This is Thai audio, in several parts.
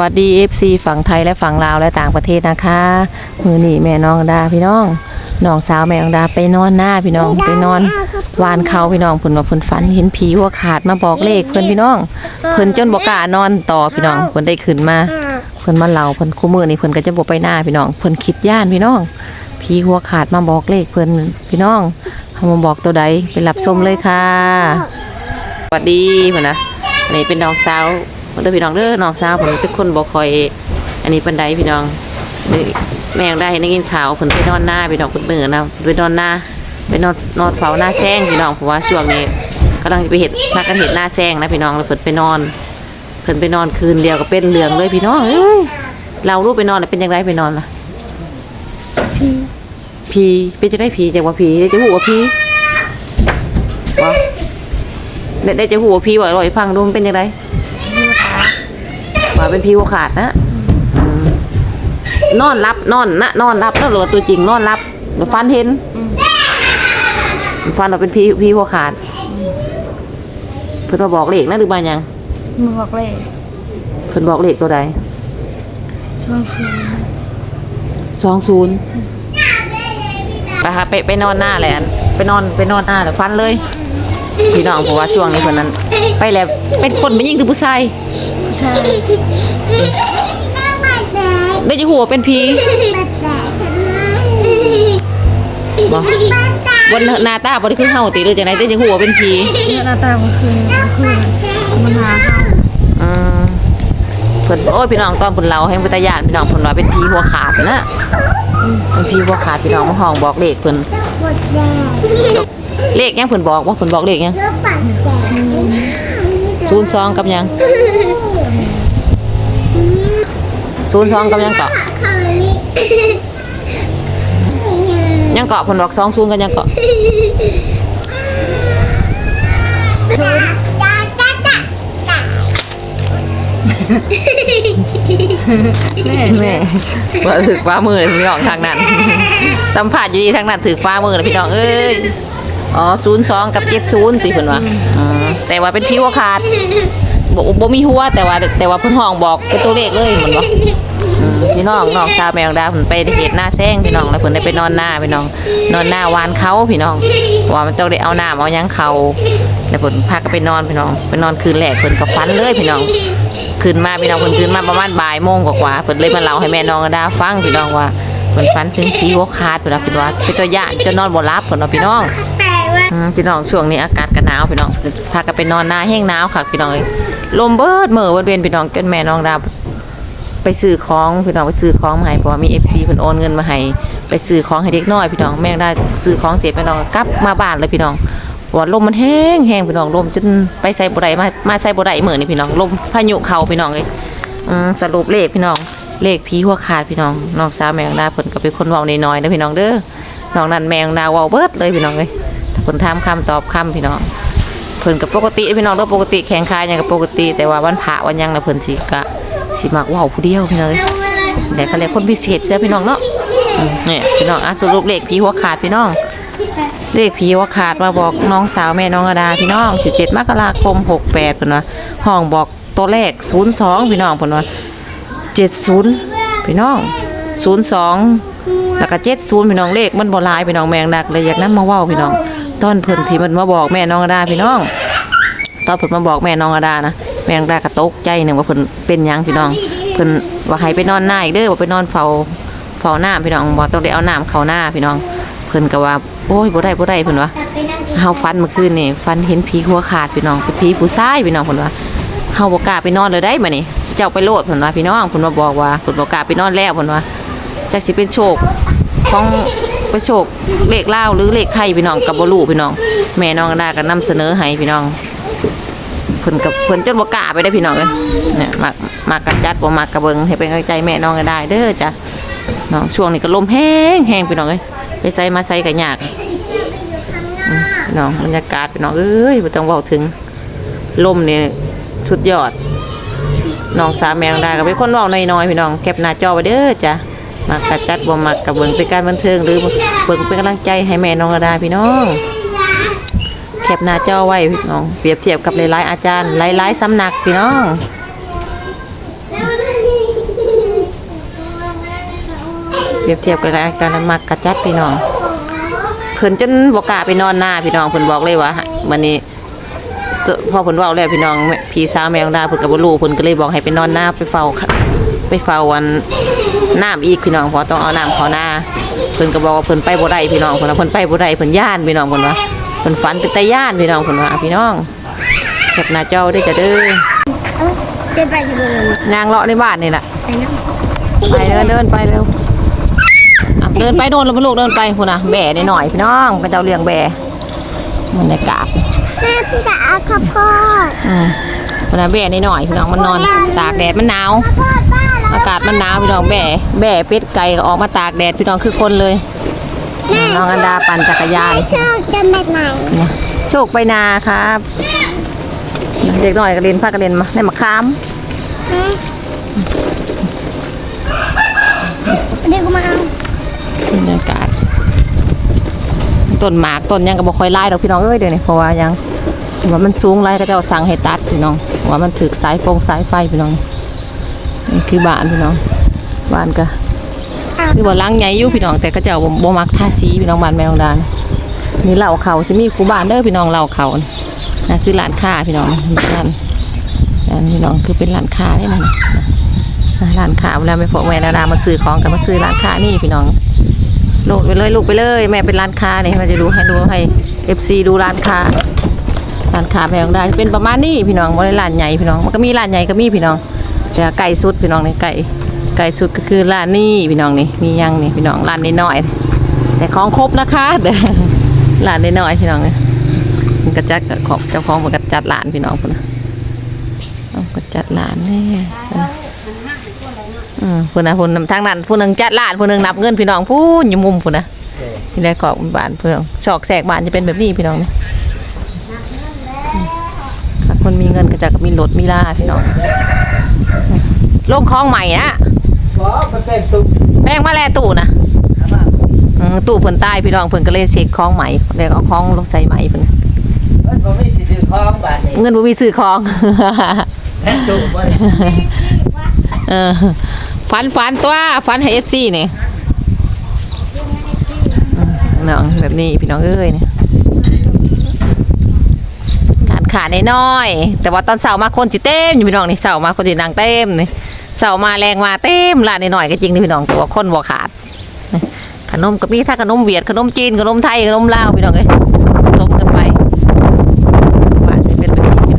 วัสดี FC ฝั่งไทยและฝั่งลาวและต่างประเทศนะคะ มือหนีแม่น้องดาพี่น้องน้องสาวแม่น้องดาไปนอนหน้าพี่น้องไปนอนวานเขาพี่น้องเพิ่นว่าเพิ่นฝันเห็นผีหัวขาดมาบอกเลขเพิ่นพี่น้อง เพิ่นจนบ่กล้านอนต่อพี่น้องเพิ่นได้ขึ้นมา เพิ่นมาเล่าเพิ่นคู่มือนี่เพิ่นก็จะบ่ไปหน้าพี่น้องเพิ่นคิดย่านพี่น้องผีหัวขาดมาบอกเลขเพิ่นพี่น้องเขามาบอกตัวใดไปรับชมเลยค่ะสวัสดีเพิ่นนะนนี้เป็นน้องสาว เด้อพี่น้องเด้อน้องสาวเพิ่นเป็นคนบ่คอย อันนี้ปานใดพี่น้องแม่งได้ได้ยินข่าวเพิ่นไปนอนหน้าพี่น้องเพิ่นเบิ่งนะไปนอนหน้าไปนอนนอนเฝ้าหน้าแซงพี่น้องเพราะว่าช่วงนี้กำลังไปเฮ็ดพากันเฮ็ดหน้าแซงนะพี่น้องแล้วเพิ่นไปนอนเพิ่นไปนอนคืนเดียวก็เป็นเรื่องเลยพี่น้องเอ้ยเรารู้ไปนอนแล้วเป็นยังไงไปนอนล่ะผีเป็นจะได้ผีจังว่าผีได้จะหูว่าผีบ่ได้ได้จะหูว่าผีบ่ลอยฟังดูมันเป็นยังไง ว่าเป็นผีหัวขาดนะอืมนอนรับนอนนะนอนรับนั่นหรือว่าตัวจริงนอนรับฟันเห็นฟันเราเป็นผีผีหัวขาด เพิ่นมาบอกเลขนะหรือมาหยังมือบอกเลยเพิ่นบอกเลขตัวใดช่วงชูสองศูนย์ไปค่ะไปไปนอนหน้าเลยอันไปนอนไปนอนหน้าแล้วฟันเลยพี่น้องเพราะว่าช่วงนี้เพิ่นนั้น ไปแล้วเป็นคนไม่ยิ่งคือผู้ชาย ผู้ชายได้จะหัวาเป็นผีบ่บนหน้าตาบ่ได้คือเฮาติหรือจังไดได้จะหัวาเป็นผีเนี่ยหน้าตามันคือมันคือมันหาเข้าอืมเพิ่นโอ้ยพี่น้องตอนเพิ่นเล่าให้เป็นตาย่านพี่น้องเพิ่นว่าเป็นผีหัวขาดนะเป็นผีหัวขาดพี่น้องมาห้องบอกเลขเพิ่นเลขยังเพิ่นบอกว่าเพิ่นบอกเลขยัง02กับยัง 02กับยังเกาะยังเกาะผลบอกสองศูนย์กันยังเกาะแม่แม่ว่าถือฟ้ามือเลยพี่น้องทางนั้น สัมผัสอยู่ดีทางนั้นถือฟ้ามือเลยพี่น้องเอ้ย อ๋อศูนย์สองกับเจ็ดศูนย์ตีเพิ่นว่าอืมแต่ว่าเป็นพี่หัวขาด บ่บ่มีหัวแต่ว่าแต่ว่าเพิ่นห้องบอกเป็นตัวเลขเลยเหมือนบ่อืมพี่น้องน้องชาวแมวดาเพิ่นไปเฮ็ดหน้าแซงพี่น้องแล้วเพิ่นได้ไปนอนหน้าพี่น้อง นอนหน้าวานเขาพี่น้องว่ามันต้องได้เอาน้ำเอาหยังเขาแล้วเพิ่นพาก็ไปนอนพี่น้องไปนอนคืนแรกเพิ่นก็ฝันเลยพี่น้องขึ้นมาพี่น้องเพิ่นขึ้นมาประมาณบ่ายโมงกว่าๆเพิ่นเลยมาเล่าให้แม่น้องดาฟังพี่น้องว่าเพิ่นฝันถึงผีหัวขาดเพิ่นว่าเพิ่นว่าเป็นตัวย่านจนนอนบ่หลับเพิ่นว่าพี่น้องพี่น้องช่วงนี้อากาศก็หนาวพี่น้องพากันไปนอนหน้าแห้งหนาวค่ะพี่น้องเอ้ย ลมเบิดเมื้อวันเวียนพี่น้องจนแม่น้องดาไปซื้อของพี่น้องไปซื้อของมาให้เพราะว่ามี FC เพิ่นโอนเงินมาให้ไปซื้อของให้เด็กน้อยพี่น้องแม่ได้ซื้อของเสร็จพี่น้องกลับมาบ้านเลยพี่น้องว่าลมมันแห้งแห้งพี่น้องลมจนไปใส่บ่ได้มามาใส่บ่ได้มื้อนี่พี่น้องลมพายุเขาพี่น้องเอ้ยสรุปเลขพี่น้องเลขผีหัวขาดพี่น้องน้องสาวแมงดาเพิ่นก็เป็นคนเว้าน้อยๆนะพี่น้องเด้อน้องนั่นแมงดาเว้าเบิดเลยพี่น้องเอ้ยเพิ่นถามคำตอบคำพี่น้อง พิ่นก็ปกติพี่น้องเด้อปกติแข็งขาหยังก็ปกติ แต่ว่าวันพระวันยังนะเพิ่นสิก็สิมักว้าผู้เดียวพี่น้องเอ้ยแต่ก็เรียคนพิเศษเสียพี่น้องเนาะนี่พี่น้องอะสรุปเลขผีหัวขาดพี่น้องเลขผีว่าขาดมาบอกน้องสาวแม่น้องอดาพี่น้อง 17 มกราคม 68เพิ่นว่าห้องบอกตัวเลข 02 พี่น้องเพิ่นว่า70 พี่น้อง 02 แล้วก็ 70 พี่น้องเลขมันบ่หลายพี่น้องแมงดักเลยอยากนํมาเว้าพี่น้องตอนเพิ่นที่มันมาบอกแม่น้องอดาพี่น้อง ตอนเพิ่นมาบอกแม่น้องอดานะแม่น้องอดาก็ตกใจหนึ่งว่าเพิ่นเป็นหยังพี่น้องเพิ่นว่าให้ไปนอนหน้าอีกเด้อว่าไปนอนเฝ้าเฝ้าหน้าพี่น้องบ่ต้องได้เอาน้ำเข้าหน้าพี่น้อง เพิ่นก็ว่าโอ้ยบ่ได้บ่ได้เพิ่นว่าเฮาฟันเมื่อคืนนี่ฟันเห็นผีหัวขาดพี่น้องเป็นผีผู้ชายพี่น้องเพิ่นว่าเฮาบ่กล้าไปนอนเลยได้บัดนี้เจ้าไปโลดเพิ่นว่าพี่น้องเพิ่นมาบอกว่าเพิ่นบ่กล้าไปนอนแล้วเพิ่นว่าจักสิเป็นโชคของไปโชคเลขลาหรือเลขไทยพี่น้องก็บ่รู้พี่น้อง แม่น้องดาก็นำเสนอให้พี่น้อง พิ่นกับเพิ่นจนบ่กล้าไปได้พี่น้องเอ้ยเนี่ยมากมากกัจัดบ่มากกระเบิงให้เป็นกำลังใจแม่น้องก็ได้เด้อจ้ะน้องช่วงนี้ก็ลมแห้งแห้งพี่น้องเอ้ยไปใส่มาใส่ก็ยากพี่น้องบรรยากาศพี่น้องเอ้ยบ่ต้องเว้าถึงลมนี่สุดยอดน้องสาวแมงดาก็เป็นคนเว้าน้อยๆพี่น้องแคปหน้าจอไว้เด้อจ้ะมากกัจัดบ่มากกระเบิงเป็นการบันเทิงหรือเบิ่งเป็นกำลังใจให้แม่น้องก็ได้พี่น้อง คปหน้าจอไว้พี่น้อง เปรียบเทียบกับหลายๆอาจารย์หลายๆสำนักพี่น้องเปรียบเทียบกับหลายอาจารย์มักกระจัดพี่น้องเพิ่นจนบกล้าไปนอนหน้าพี่น้องเพิ่นบอกเลยว่าวันนี้พอเพิ่นว่าแล้วพี่น้องพี่สาวแมวดาเพิ่นกับ่รู้เพิ่นก็เลยบอกให้ไปนอนหน้าไปเฝ้าไปเฝ้าวันน้ำอีกพี่น้องพอต้องเอาน้ำขอหน้าเพิ่นก็บอกว่าเพิ่นไปบ่ได้พี่น้องเพิ่นเพิ่นไปบ่ได้เพิ่นย่านพี่น้องเนว่า เพิ่นฝันเป็นตาย่านพี่น้องเพิ่นว่าพี่น้องแคปหน้าจอได้อจ้ะเด้อเดินไปสิบ่เลยยางเลาะในบ้านนี่แหละไปนะไปเดินเดินไปเร็วอะเดินไปโดนแล้วลูกเดินไปคุณนะแบ่นิดหน่อยพี่น้องไปเจ้าเลี้ยงแบ่บรรยากาศแม่พี่จะเอาข้าวโพดอืมคุณนะแบ่นิดหน่อยพี่น้องมันนอนตากแดดมันหนาวพ่อป้าแล้วอากาศมันหนาวพี่น้องแบ่แบ่เป็ดไก่ก็ออกมาตากแดดพี่น้องคือคนเลย น้องอันดาปั่นจักรยานชอบกันแบบไหนโชคไปนาครับ เด็กหน่อยก็เรียนพากันเรียนมาได้มาค้ามเดี๋ยวกูมาเอาบรรยากาศต้นหมากต้นหยังก็บ่ค่อยไล่ดอกพี่น้องเอ้ยเดี๋ยวนี้เพราะว่ายังว่ามันสูงไรก็จะเอาสั่งให้ตัดพี่น้องว่ามันถึกสายฟงสายไฟพี่น้องนี่คือบ้านพี่น้องบ้านก็ คือว่าหลังใหญ่อยู่พี่น้องแต่ก็จะบ่บ่มักทาสีพี่น้องบ้านแมวดานนี่เหล่าเขาสิมีคูบ้านเด้อพี่น้องเหล่าเขานี่นั่นคือร้านค้าพี่น้องร้านร้านพี่น้องคือเป็นร้านค้าได้นั่นนะร้านค้าเวลาไม่พอแม่ดาดามาซื้อของกันมาซื้อร้านค้านี่พี่น้องโหลูกไปเลยลูกไปเลย แม่เป็นร้านค้าเนี่ยมันจะดูให้ดูให้เอฟซีดูร้านค้าร้านค้าแพงได้เป็นประมาณนี้พี่น้องบ่ได้ร้านใหญ่พี่น้องมันก็มีร้านใหญ่ก็มีพี่น้องแต่ไก่สุดพี่น้องนี่ไก่ ไก่สุดก็คือร้านนี้พี่น้องนี่มียังนี่พี่น้องร้านน้อย แต่ของครบนะคะแต่ร้านน้อยพี่น้องนี่มันก็จัดของเจ้าของมันก็จัดร้านพี่น้องพุ่นนะเอาก็จัดร้านนี่อืมพุ่นะพุ่นทางนั้นพุ่นหนึงจัดร้านพุ่นหนึงนับเงินพี่น้องพุ่นอยู่มุมพุ่นะที่ได้ขอบบ้านเพื่อนชอกแสกบ้านจะเป็นแบบนี้พี่น้องนี่คนมีเงินก็จะมีรถมีลาพี่น้องลงคลองใหม่นะ แป้งมาแลตู่นะอืมตู่เพิ่นใต้พี่น้องเพิ่นก็เลยเช็คคลองใหม่เรียกเอาคลองรถใส่ใหม่เพิ่นมันบ่มีสิซื้อของบาทนี่เงินบ่มีซื้อคลองแท้ตุ๊กบ่เออฟันฟันตัวฟันให้ FC นี่อืมน้องแบบนี้พี่น้องเอ้ยนี่การขาดน้อยๆแต่ว่าตอนเสาร์มาคนจิเต็มอยู่พี่น้องนี่เสาร์มาคนจินางเต็มนี่ เสามาแรงมาเต็มร้านน้อยก็จริงนี่พี่น้องตัวคนบ่ขาด ขนมก็มีถ้าขนมเวียดขนมจีนขนมไทยขนมลาวพี่น้องเอ้ยสมกันไปบ้านนี่เป็นแบบนี้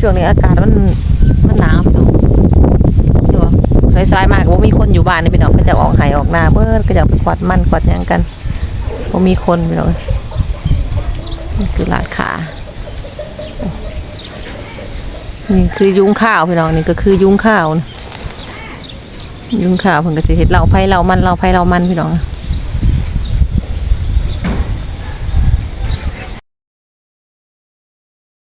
ช่วงนี้อากาศมันมันหนาวพี่น้องอยู่ว่าสายๆมากว่ามีคนอยู่บ้านนี่พี่น้องก็จะออกไห้ออกหน้าเบิดก็จะไปกวาดมันกวาดยังกันว่ามีคนพี่น้องนี่คือร้านขา นี่คือยุ้งข้าวพี่น้องนี่ก็คือยุ้งข้าว ยุ้งข้าวเพิ่นก็จะเห็ดเหล่าไผ่เหล่ามันเหล่าไผ่เหล่ามันพี่น้อง